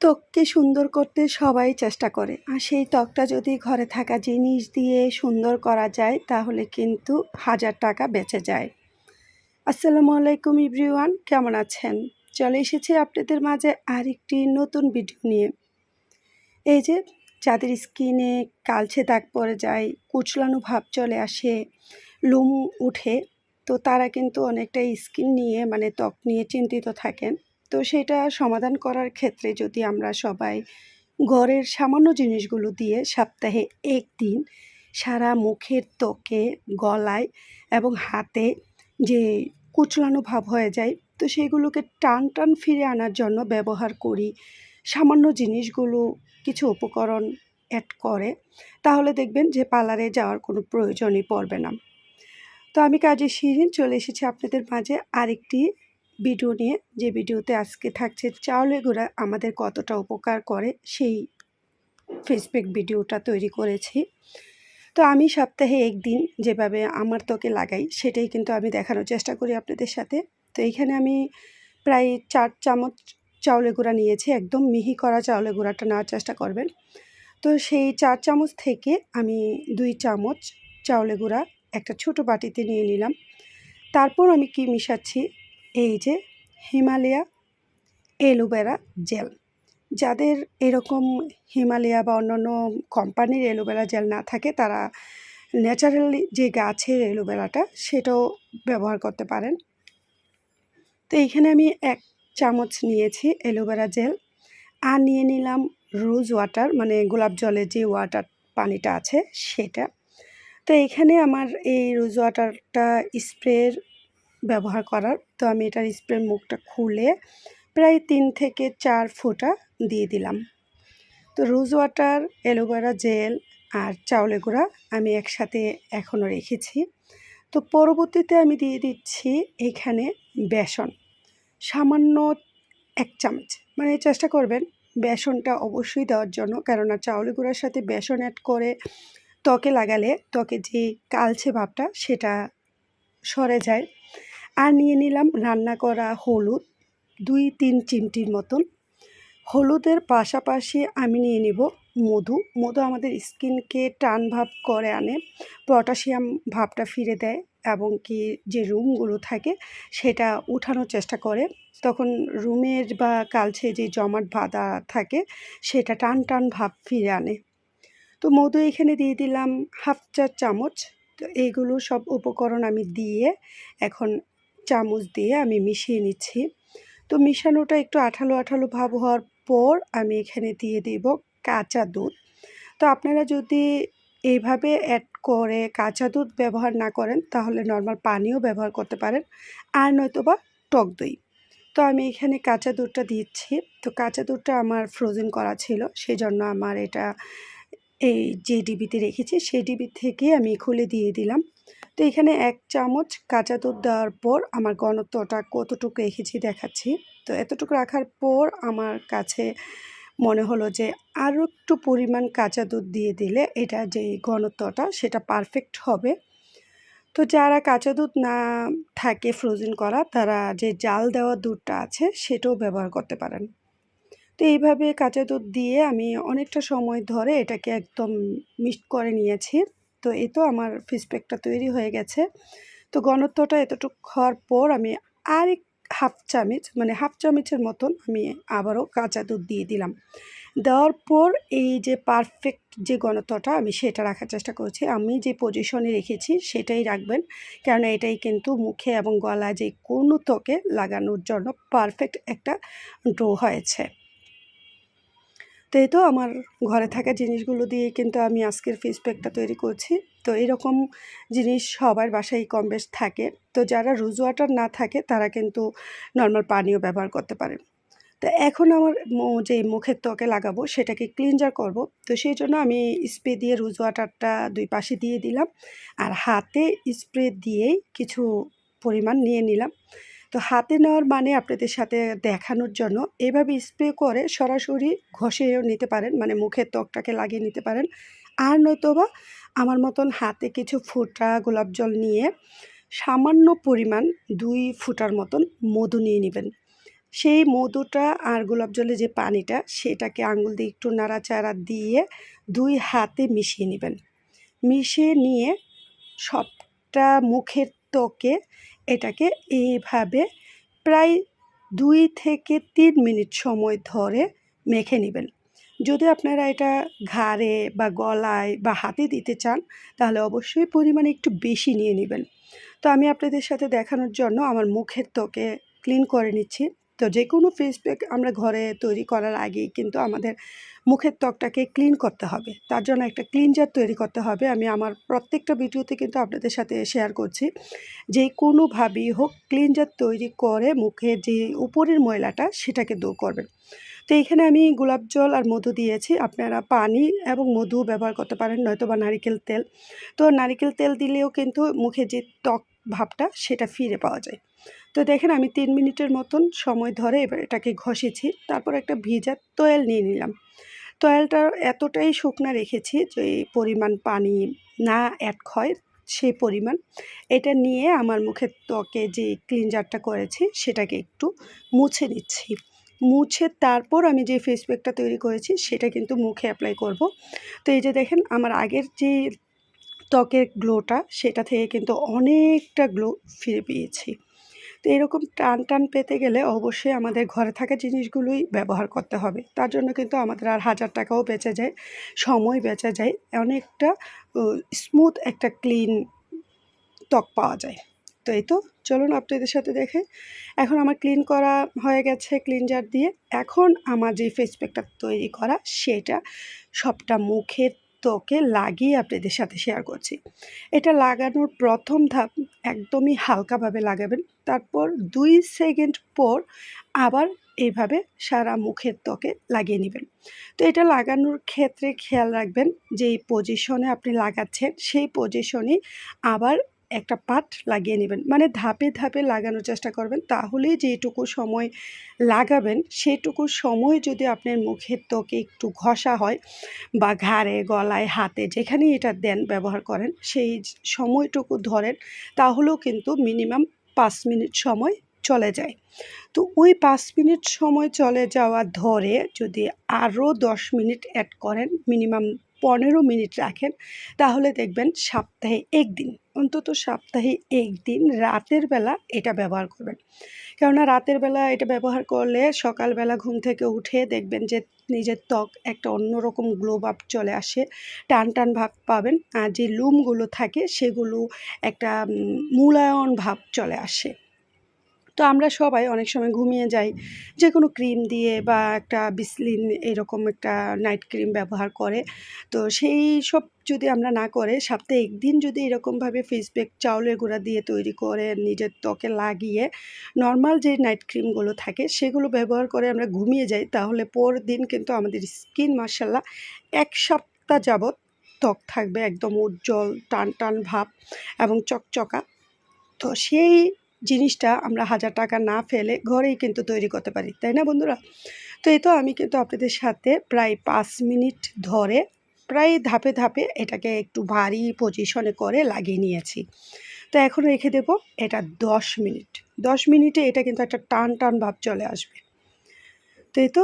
ত্বককে সুন্দর করতে সবাই চেষ্টা করে। আর সেই ত্বকটা যদি ঘরে থাকা জিনিস দিয়ে সুন্দর করা যায়, তাহলে কিন্তু হাজার টাকা বেঁচে যায়। আসসালামু আলাইকুম ইব্রিওয়ান কেমন আছেন? চলে এসেছি আপনাদের মাঝে আরেকটি নতুন ভিডিও নিয়ে। এই যে যাদের স্কিনে কালছে দাগ পড়ে যায়, কুচলানো ভাব চলে আসে, লুম উঠে, তো তারা কিন্তু অনেকটা স্কিন নিয়ে মানে ত্বক নিয়ে চিন্তিত থাকেন। তো সেটা সমাধান করার ক্ষেত্রে যদি আমরা সবাই ঘরের সামান্য জিনিসগুলো দিয়ে সপ্তাহে একদিন সারা মুখের ত্বকে, গলায় এবং হাতে যে কুচলানো ভাব হয়ে যায়, তো সেগুলোকে টান টান ফিরে আনার জন্য ব্যবহার করি। সামান্য জিনিসগুলো কিছু উপকরণ অ্যাড করে, তাহলে দেখবেন যে পার্লারে যাওয়ার কোনো প্রয়োজনই পড়বে না। তো আমি কাজে শিরিন চলে এসেছি আপনাদের মাঝে আরেকটি ভিডিও নিয়ে যে ভিডিওতে আজকে থাকছে চাউলের গুঁড়া, আমাদের কতটা উপকার করে সেই ফেসবুক ভিডিওটা তৈরি করেছি। তো আমি সপ্তাহে একদিন যেভাবে আমার ত্বকে লাগাই, সেটাই কিন্তু আমি দেখানোর চেষ্টা করি আপনাদের সাথে। তো এইখানে আমি প্রায় চার চামচ চাউলের গুঁড়া নিয়েছি, একদম মিহি করা চাউলের গুঁড়াটা নেওয়ার চেষ্টা করবেন। তো সেই চার চামচ থেকে আমি দুই চামচ চাউলের গুঁড়া একটা ছোট বাটিতে নিয়ে নিলাম। তারপর আমি কি মিশাচ্ছি? এই যে হিমালয়া এলোভেরা জেল। যাদের এরকম হিমালয়া বা অন্যান্য কোম্পানির এলোভেরা জেল না থাকে, তারা ন্যাচারালি যে গাছের এলোভেরাটা, সেটাও ব্যবহার করতে পারেন। তো এইখানে আমি এক চামচ নিয়েছি এলোভেরা জেল। আর নিয়ে নিলাম রোজ ওয়াটার মানে গোলাপ জলের যে ওয়াটার পানিটা আছে, সেটা। তো এখানে আমার এই রোজ ওয়াটারটা স্প্রের ব্যবহার করার। তো আমি এটার স্প্রে মুখটা খুলে প্রায় তিন থেকে চার ফোঁটা দিয়ে দিলাম। তো rose water aloe vera gel আর চাউলে গুঁড়া আমি একসাথে এখনও রেখেছি। তো পরবর্তীতে আমি দিয়ে দিচ্ছি এখানে বেসন। সামান্য এক চামচ। মানে চেষ্টা করবেন বেসনটা অবশ্যই দেওয়ার জন্য। কেননা চাউলে গুঁড়ার সাথে বেসন অ্যাড করে ত্বকে লাগালে ত্বকে যে কালছে ভাবটা সেটা সরে যায়। আর নিয়ে নিলাম রান্না করা হলুদ, দুই তিন চিমটির মতন। হলুদের পাশাপাশি আমি নিয়ে নিব মধু। মধু আমাদের স্কিনকে টান ভাব করে আনে, পটাশিয়াম ভাবটা ফিরে দেয় এবং কি যে রুমগুলো থাকে সেটা উঠানোর চেষ্টা করে। তখন রুমের বা কালছে যে জমাট বাঁধা থাকে সেটা টান টান ভাব ফিরে আনে। তো মধু এখানে দিয়ে দিলাম হাফ চার চামচ। তো এইগুলো সব উপকরণ আমি দিয়ে এখন চামচ দিয়ে আমি মিশিয়ে নিচ্ছি। তো মিশানোটা একটু আঠালো আঠালো ভাব হওয়ার পর আমি এখানে দিয়ে দিব কাঁচা দুধ। তো আপনারা যদি এইভাবে অ্যাড করে কাঁচা দুধ ব্যবহার না করেন, তাহলে নর্মাল পানিও ব্যবহার করতে পারেন আর নয়তো বা টক দই। তো আমি এখানে কাঁচা দুধটা দিচ্ছি। তো কাঁচা দুধটা আমার ফ্রোজেন করা ছিল সেই জন্য আমার এটা এই যে ডিবিতে রেখেছি, সেই ডিবি থেকে আমি খুলে দিয়ে দিলাম। তো এখানে এক চামচ কাঁচা দুধ দেওয়ার পর আমার ঘনত্বটা কতটুকু রেখেছি দেখাচ্ছি। তো এতটুকু রাখার পর আমার কাছে মনে হলো যে আরও একটু পরিমাণ কাঁচা দুধ দিয়ে দিলে এটা যে ঘনত্বটা সেটা পারফেক্ট হবে। তো যারা কাঁচা দুধ না থাকে ফ্রোজেন করা, তারা যে জাল দেওয়া দুধটা আছে সেটাও ব্যবহার করতে পারেন। তো এইভাবে কাঁচা দুধ দিয়ে আমি অনেকটা সময় ধরে এটাকে একদম মিক্সড করে নিয়েছি। তো এই তো আমার ফিস প্যাকটা তৈরি হয়ে গেছে। তো ঘনত্বটা এতটুকু হওয়ার পর আমি আরেক হাফ চামচ মানে হাফ চামচের মতন আমি আবারও কাঁচা দুধ দিয়ে দিলাম। দেওয়ার পর এই যে পারফেক্ট যে ঘনত্বটা আমি সেটা রাখার চেষ্টা করছি। আমি যে পজিশনে রেখেছি সেটাই রাখবেন। কেননা এটাই কিন্তু মুখে এবং গলা যে কোনো ত্বকে লাগানোর জন্য পারফেক্ট একটা ড্রো হয়েছে। তো এই তো আমার ঘরে থাকা জিনিসগুলো দিয়ে কিন্তু আমি আজকের ফেস প্যাকটা তৈরি করছি। তো এরকম জিনিস সবার বাসায় কম বেশ থাকে। তো যারা রোজ ওয়াটার না থাকে, তারা কিন্তু নর্মাল পানিও ব্যবহার করতে পারেন তো এখন আমার যে মুখের ত্বকে লাগাবো, সেটাকে ক্লিনজার করব। তো সেই জন্য আমি স্প্রে দিয়ে রোজ ওয়াটারটা দুই পাশে দিয়ে দিলাম। আর হাতে স্প্রে দিয়েই কিছু পরিমাণ নিয়ে নিলাম। তো হাতে নেওয়ার মানে আপনাদের সাথে দেখানোর জন্য। এভাবে স্প্রে করে সরাসরি ঘষেও নিতে পারেন মানে মুখের ত্বকটাকে লাগিয়ে নিতে পারেন। আর নয়তোবা আমার মতন হাতে কিছু ফুটা গোলাপ জল নিয়ে সামান্য পরিমাণ দুই ফুটার মতন মধু নিয়ে নেবেন। সেই মধুটা আর গোলাপ জলের যে পানিটা, সেটাকে আঙুল দিয়ে একটু নাড়াচাড়া দিয়ে দুই হাতে মিশিয়ে নেবেন। মিশিয়ে নিয়ে সবটা মুখের ত্বকে এটাকে এইভাবে প্রায় দুই থেকে তিন মিনিট সময় ধরে মেখে নেবেন। যদি আপনারা এটা ঘাড়ে বা গলায় বা হাতে দিতে চান, তাহলে অবশ্যই পরিমাণে একটু বেশি নিয়ে নেবেন। তো আমি আপনাদের সাথে দেখানোর জন্য আমার মুখের ত্বকে ক্লিন করে নিচ্ছি। তো যে কোনো ফেস প্যাক আমরা ঘরে তৈরি করার আগেই কিন্তু আমাদের মুখের ত্বকটাকে ক্লিন করতে হবে। তার জন্য একটা ক্লিনজার তৈরি করতে হবে। আমি আমার প্রত্যেকটা ভিডিওতে কিন্তু আপনাদের সাথে শেয়ার করছি। যে কোনোভাবেই হোক ক্লিনজার তৈরি করে মুখের যে উপরের ময়লাটা সেটাকে দূর করবেন। তো এখানে আমি গোলাপ জল আর মধু দিয়েছি। আপনারা পানি এবং মধু ব্যবহার করতে পারেন নয়তো বা নারিকেল তেল। তো নারিকেল তেল দিলেও কিন্তু মুখে যে ত্বক ভাবটা সেটা ফিরে পাওয়া যায়। তো দেখেন আমি তিন মিনিটের মতন সময় ধরে এবার এটাকে ঘষেছি, তারপর একটা ভিজা তয়েল নিয়ে নিলাম। তয়েলটা এতটাই শুকনা রেখেছি যে পরিমাণ পানি না অ্যাড হয় সেই পরিমাণ। এটা নিয়ে আমার মুখের ত্বকে যে ক্লিনজারটা করেছি সেটাকে একটু মুছে নিচ্ছি। মুছে তারপর আমি যে ফেস প্যাকটা তৈরি করেছি সেটা কিন্তু মুখে অ্যাপ্লাই করব। তো এই যে দেখেন আমার আগের যে ত্বকের গ্লোটা, সেটা থেকে কিন্তু অনেকটা গ্লো ফিরে পেয়েছি। তো এরকম টান টান পেতে গেলে অবশ্যই আমাদের ঘরে থাকা জিনিসগুলোই ব্যবহার করতে হবে। তার জন্য কিন্তু আমাদের আর হাজার টাকাও বেঁচে যায়, সময় বেঁচে যায়, অনেকটা স্মুথ একটা ক্লিন ত্বক পাওয়া যায়। তো এই তো, চলুন আপনাদের সাথে দেখে। এখন আমার ক্লিন করা হয়ে গেছে ক্লিনজার দিয়ে। এখন আমার যে ফেস প্যাকটা তৈরি করা, সেটা সবটা মুখের ত্বকে লাগিয়ে আপনাদের সাথে শেয়ার করছি। এটা লাগানোর প্রথম ধাপ একদমই হালকাভাবে লাগাবেন, তারপর দুই সেকেন্ড পর আবার এইভাবে সারা মুখের ত্বকে লাগিয়ে নেবেন। তো এটা লাগানোর ক্ষেত্রে খেয়াল রাখবেন, যেই পজিশনে আপনি লাগাচ্ছেন, সেই পজিশনে আবার একটা পাট লাগিয়ে নেবেন। মানে ধাপে ধাপে লাগানোর চেষ্টা করবেন। তাহলেই যেটুকু সময় লাগাবেন, সেটুকু সময় যদি আপনার মুখের ত্বকে একটু ঘষা হয় বা ঘাড়ে, গলায়, হাতে যেখানেই এটা দেন, ব্যবহার করেন, সেই সময়টুকু ধরেন, তাহলেও কিন্তু মিনিমাম পাঁচ মিনিট সময় চলে যায়। তো ওই পাঁচ মিনিট সময় চলে যাওয়া ধরে যদি আরও দশ মিনিট অ্যাড করেন, মিনিমাম পনেরো মিনিট রাখেন, তাহলে দেখবেন সপ্তাহে একদিন, অন্তত সপ্তাহে একদিন রাতের বেলা এটা ব্যবহার করবেন। কেননা রাতের বেলা এটা ব্যবহার করলে সকালবেলা ঘুম থেকে উঠে দেখবেন যে নিজের ত্বক একটা অন্যরকম গ্লো ভাব চলে আসে, টান টান ভাব পাবেন, আর যে লুমগুলো থাকে সেগুলো একটা মূলায়ন ভাব চলে আসে। তো আমরা সবাই অনেক সময় ঘুমিয়ে যাই। যে কোনো ক্রিম দিয়ে বা একটা বিসলিন এরকম একটা নাইট ক্রিম ব্যবহার করে। তো সেই সব যদি আমরা না করে সপ্তাহে একদিন যদি এরকমভাবে ফেস প্যাক চাউলের গুঁড়া দিয়ে তৈরি করে নিজের ত্বকে লাগিয়ে নর্মাল যে নাইট ক্রিমগুলো থাকে, সেগুলো ব্যবহার করে আমরা ঘুমিয়ে যাই, তাহলে পর দিন কিন্তু আমাদের স্কিন মার্শাল্লাহ এক সপ্তাহ যাবৎ ত্বক থাকবে একদম উজ্জ্বল টান টান ভাব এবং চকচকা। তো সেই জিনিসটা আমরা হাজার টাকা না ফেলে ঘরেই কিন্তু তৈরি করতে পারি, তাই না বন্ধুরা? তো এই তো আমি কিন্তু আপনাদের সাথে প্রায় পাঁচ মিনিট ধরে প্রায় ধাপে ধাপে এটাকে একটু ভারী পজিশনে করে লাগিয়ে নিয়েছি। তো এখন রেখে দেব এটা দশ মিনিট। দশ মিনিটে এটা কিন্তু একটা টান টান ভাব চলে আসবে। তো এই তো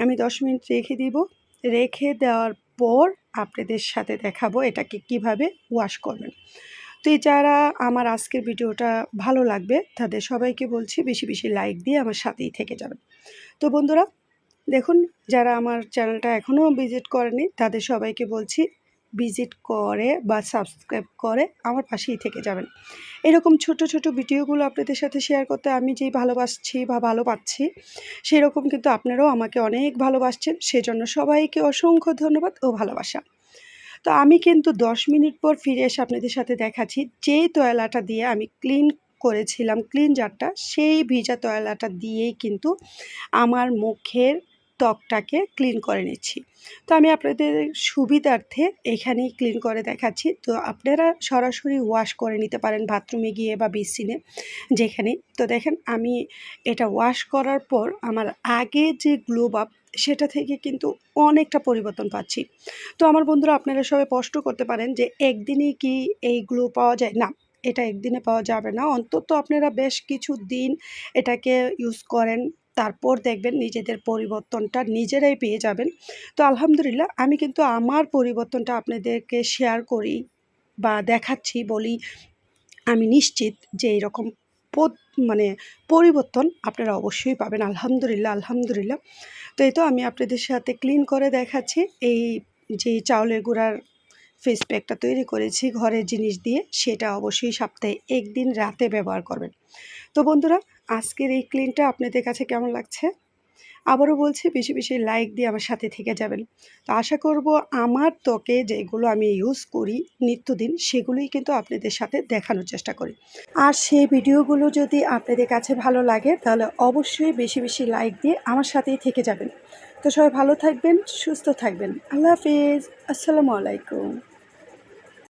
আমি দশ মিনিট রেখে দিব। রেখে দেওয়ার পর আপনাদের সাথে দেখাবো এটাকে কীভাবে ওয়াশ করবেন। তো যারা আমার আজকের ভিডিওটা ভালো লাগবে, তাদের সবাইকে বলছি বেশি বেশি লাইক দিয়ে আমার সাথেই থেকে যাবেন। তো বন্ধুরা, দেখুন, যারা আমার চ্যানেলটা এখনও ভিজিট করেনি, তাদের সবাইকে বলছি ভিজিট করে বা সাবস্ক্রাইব করে আমার পাশেই থেকে যাবেন। এরকম ছোট ছোট ভিডিওগুলো আপনাদের সাথে শেয়ার করতে আমি যেই ভালোবাসছি বা ভালো পাচ্ছি, সেরকম কিন্তু আপনারাও আমাকে অনেক ভালোবাসছেন, সেজন্য সবাইকে অসংখ্য ধন্যবাদ ও ভালোবাসা। তো আমি কিন্তু দশ মিনিট পর ফিরে এসে আপনাদের সাথে দেখাচ্ছি, যেই তয়লাটা দিয়ে আমি ক্লিন করেছিলাম ক্লিন জারটা সেই ভিজা তয়লাটা দিয়েই কিন্তু আমার মুখের ত্বকটাকে ক্লিন করে নিচ্ছি। তো আমি আপনাদের সুবিধার্থে এখানেই ক্লিন করে দেখাচ্ছি। তো আপনারা সরাসরি ওয়াশ করে নিতে পারেন বাথরুমে গিয়ে বা বেসিনে যেখানে তো দেখেন, আমি এটা ওয়াশ করার পর আমার আগে যে গ্লো আপ সেটা থেকে কিন্তু অনেকটা পরিবর্তন পাচ্ছি। তো আমার বন্ধুরা, আপনারা সবাই স্পষ্ট করতে পারেন যে একদিনই কি এই গ্লো পাওয়া যায়? না, এটা একদিনে পাওয়া যাবে না। অন্তত আপনারা বেশ কিছু দিন এটাকে ইউজ করেন, তারপর দেখবেন নিজেদের পরিবর্তনটা নিজেরাই পেয়ে যাবেন। তো আলহামদুলিল্লাহ, আমি কিন্তু আমার পরিবর্তনটা আপনাদেরকে শেয়ার করি বা দেখাচ্ছি, বলি আমি নিশ্চিত যে এরকম মানে পরিবর্তন আপনারা অবশ্যই পাবেন, আলহামদুলিল্লাহ আলহামদুলিল্লাহ। তো এই তো আমি আপনাদের সাথে ক্লিন করে দেখাচ্ছি। এই যে চাউলের গুঁড়ার ফেস প্যাকটা তৈরি করেছি ঘরের জিনিস দিয়ে, সেটা অবশ্যই সপ্তাহে একদিন রাতে ব্যবহার করবেন। তো বন্ধুরা, আজকের এই ক্লিনটা আপনাদের কাছে কেমন লাগছে? আবারও বলছি, বেশি বেশি লাইক দিয়ে আমার সাথে থেকে যাবেন। তো আশা করব আমার ত্বকে যেগুলো আমি ইউজ করি নিত্যদিন, সেগুলোই কিন্তু আপনাদের সাথে দেখানোর চেষ্টা করি। আর সেই ভিডিওগুলো যদি আপনাদের কাছে ভালো লাগে, তাহলে অবশ্যই বেশি বেশি লাইক দিয়ে আমার সাথেই থেকে যাবেন। তো সবাই ভালো থাকবেন, সুস্থ থাকবেন। আল্লাহ হাফিজ। আসসালামু আলাইকুম।